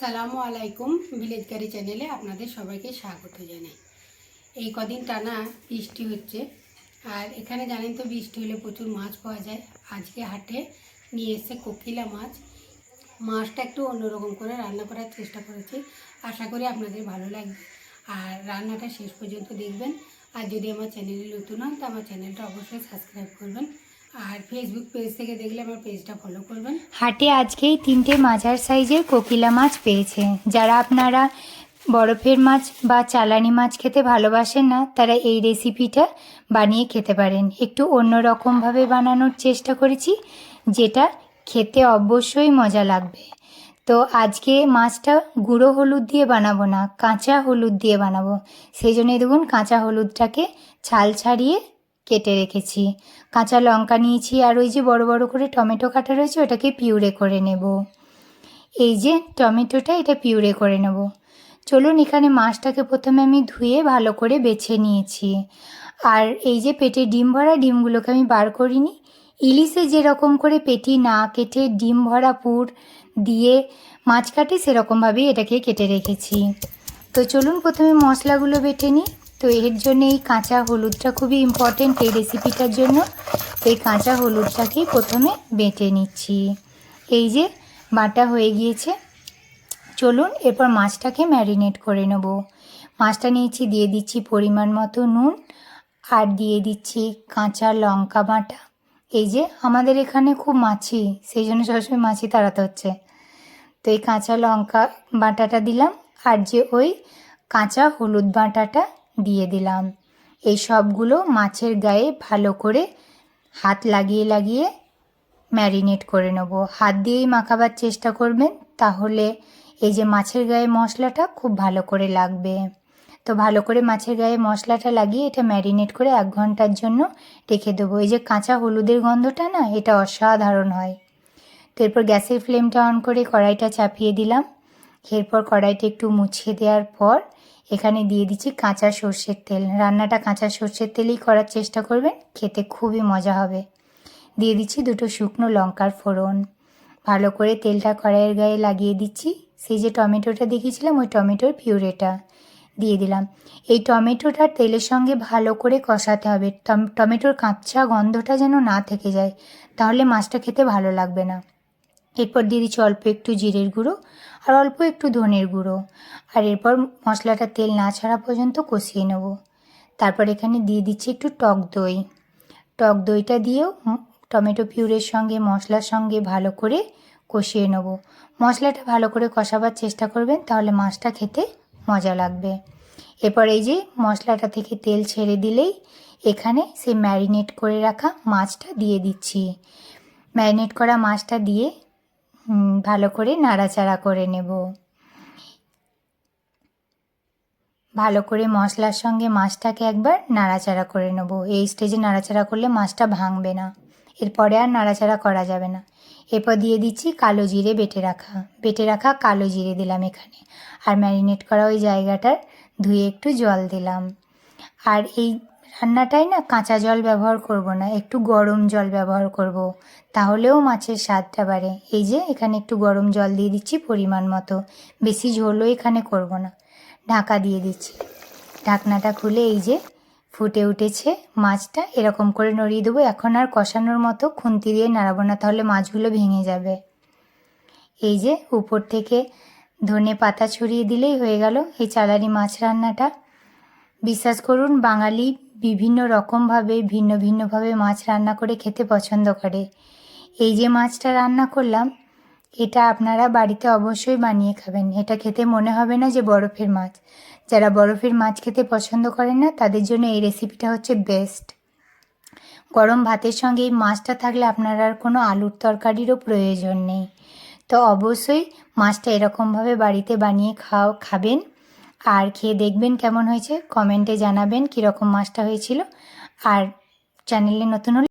আসসালামু আলাইকুম ভিলেজ কারি চ্যানেলে আপনাদের সবাইকে স্বাগত জানাই। এই কদিন টানা বৃষ্টি হচ্ছে, আর এখানে জানেন তো বৃষ্টি হলে প্রচুর মাছ পাওয়া যায়। আজকে হাটে নিয়ে এসে কোকিলা মাছ। মাছটা একটু অন্যরকম করে রান্না করার চেষ্টা করেছি। আশা করি আপনাদের ভালো লাগবে। আর রান্নাটা শেষ পর্যন্ত দেখবেন। আর যদি আমার চ্যানেলে নতুন হন, তো আমার চ্যানেলটা অবশ্যই সাবস্ক্রাইব করবেন। আর ফেসবুক পেজ থেকে দেখলে আমার পেজটা ফলো করবেন। হাটে আজকেই তিনটে মাঝার সাইজের কোকিলা মাছ পেয়েছে। যারা আপনারা বরফের মাছ বা চালানি মাছ খেতে ভালোবাসেন না, তারা এই রেসিপিটা বানিয়ে খেতে পারেন। একটু অন্য রকমভাবে বানানোর চেষ্টা করেছি, যেটা খেতে অবশ্যই মজা লাগবে। তো আজকে মাছটা গুঁড়ো হলুদ দিয়ে বানাবো না, কাঁচা হলুদ দিয়ে বানাবো। সেই জন্য দেখুন, কাঁচা হলুদটাকে ছাল ছাড়িয়ে কেটে রেখেছি। কাঁচা লঙ্কা নিয়েছি আর ওই যে বড় বড় করে টমেটো কাটা রয়েছে ওটাকে পিউরে করে নেব। এই যে টমেটোটা এটা পিউরে করে নেব। চলুন এখানে মাছটাকে প্রথমে আমি ধুয়ে ভালো করে বেছে নিয়েছি। আর এই যে পেটে ডিম ভরা ডিমগুলোকে আমি বার করিনি। ইলিশে যেরকম করে পেটি না কেটে ডিম ভরা পুর দিয়ে মাছ কাটে সেরকমভাবেই এটাকে কেটে রেখেছি। তো চলুন প্রথমে মশলাগুলো বেটে নিই। তো এর জন্য এই কাঁচা হলুদটা খুবই ইম্পর্টেন্ট এই রেসিপিটার জন্য। এই কাঁচা হলুদটাকেই প্রথমে বেটে নিচ্ছি। এই যে বাটা হয়ে গিয়েছে, চলুন এরপর মাছটাকে ম্যারিনেট করে নেব। মাছটা নিয়েছি, দিয়ে দিচ্ছি পরিমাণ মতো নুন আর দিয়ে দিচ্ছি কাঁচা লঙ্কা বাটা। এই যে আমাদের এখানে খুব মাছি, সেই জন্য সবসময় মাছি তাড়াতে হচ্ছে। তো এই কাঁচা লঙ্কা বাটাটা দিলাম আর যে ওই কাঁচা হলুদ বাটাটা দিয়ে দিলাম। এই সবগুলো মাছের গায়ে ভালো করে হাত লাগিয়ে লাগিয়ে ম্যারিনেট করে নেব। হাত দিয়েই মাখাবার চেষ্টা করবেন, তাহলে এই যে মাছের গায়ে মশলাটা খুব ভালো করে লাগবে। তো ভালো করে মাছের গায়ে মশলাটা লাগিয়ে এটা ম্যারিনেট করে এক ঘণ্টার জন্য রেখে দেবো। এই যে কাঁচা হলুদের গন্ধটা না, এটা অসাধারণ হয়। তো এরপর গ্যাসের ফ্লেমটা অন করে কড়াইটা চাপিয়ে দিলাম। এরপর কড়াইটা একটু মুছিয়ে দেওয়ার পর এখানে দিয়ে দিচ্ছি কাঁচা সর্ষের তেল। রান্নাটা কাঁচা সর্ষের তেলেই করার চেষ্টা করবেন, খেতে খুবই মজা হবে। দিয়ে দিচ্ছি দুটো শুকনো লঙ্কার ফোড়ন। ভালো করে তেলটা কড়াইয়ের গায়ে লাগিয়ে দিচ্ছি। সেই যে টমেটোটা দেখিয়েছিলাম, ওই টমেটোর পিউরেটা দিয়ে দিলাম। এই টমেটোটা তেলের সঙ্গে ভালো করে কষাতে হবে। টম- টমেটোর কাঁচা গন্ধটা যেন না থেকে যায়, তাহলে মাছটা খেতে ভালো লাগবে না। এরপর দিয়ে দিচ্ছি অল্প একটু জিরের গুঁড়ো আর অল্প একটু ধনের গুঁড়ো। আর এরপর মশলাটা তেল না ছাড়া পর্যন্ত কষিয়ে নেব। তারপর এখানে দিয়ে দিচ্ছি একটু টক দই। টক দইটা দিয়েও টমেটো পিউরের সঙ্গে, মশলার সঙ্গে ভালো করে কষিয়ে নেব। মশলাটা ভালো করে কষাবার চেষ্টা করবেন, তাহলে মাছটা খেতে মজা লাগবে। এরপর এই যে মশলাটা থেকে তেল ছেড়ে দিলেই এখানে সেই ম্যারিনেট করে রাখা মাছটা দিয়ে দিচ্ছি। ম্যারিনেট করা মাছটা দিয়ে ভালো করে নাড়াচাড়া করে নেব। ভালো করে মশলার সঙ্গে মাছটাকে একবার নাড়াচাড়া করে নেব। এই স্টেজে নাড়াচাড়া করলে মাছটা ভাঙবে না। এরপরে আর নাড়াচাড়া করা যাবে না। এরপর দিয়ে দিচ্ছি কালো জিরে বেটে রাখা। বেটে রাখা কালো জিরে দিলাম এখানে। আর ম্যারিনেট করা ওই জায়গাটার ধুয়ে একটু জল দিলাম। আর এই রান্নাটায় না কাঁচা জল ব্যবহার করব না, একটু গরম জল ব্যবহার করব। তাহলেও মাছের স্বাদটা বাড়ে। এই যে, এখানে একটু গরম জল দিয়ে দিচ্ছি পরিমাণ মতো। বেশি ঝোলও এখানে করব না। ঢাকা দিয়ে দিচ্ছি। ঢাকনাটা খুলে এই যে, ফুটে উঠেছে মাছটা। এরকম করে নড়িয়ে দেবো। এখন আর কষানোর মতো খুন্তি দিয়ে নাড়াবো না, তাহলে মাছগুলো ভেঙে যাবে। এই যে, উপর থেকে ধনে পাতা ছড়িয়ে দিলেই হয়ে গেল। এই চালানি মাছ রান্নাটা। বিশ্বাস করুন, বাঙালি বিভিন্ন রকমভাবে, ভিন্ন ভিন্নভাবে মাছ রান্না করে খেতে পছন্দ করে। এই যে মাছটা রান্না করলাম, এটা আপনারা বাড়িতে অবশ্যই বানিয়ে খাবেন। এটা খেতে মনে হবে না যে বরফের মাছ। যারা বরফের মাছ খেতে পছন্দ করেন না, তাদের জন্য এই রেসিপিটা হচ্ছে বেস্ট গরম ভাতের সঙ্গে এই মাছটা থাকলে আপনার আর কোনো আলুর তরকারিরও প্রয়োজন নেই। তো অবশ্যই মাছটা এরকমভাবে বাড়িতে বানিয়ে খাও, খাবেন। আর খেয়ে দেখবেন কেমন হয়েছে? কমেন্টে জানাবেন কীরকম মাছটা হয়েছিল। আর চ্যানেলে নতুন হলে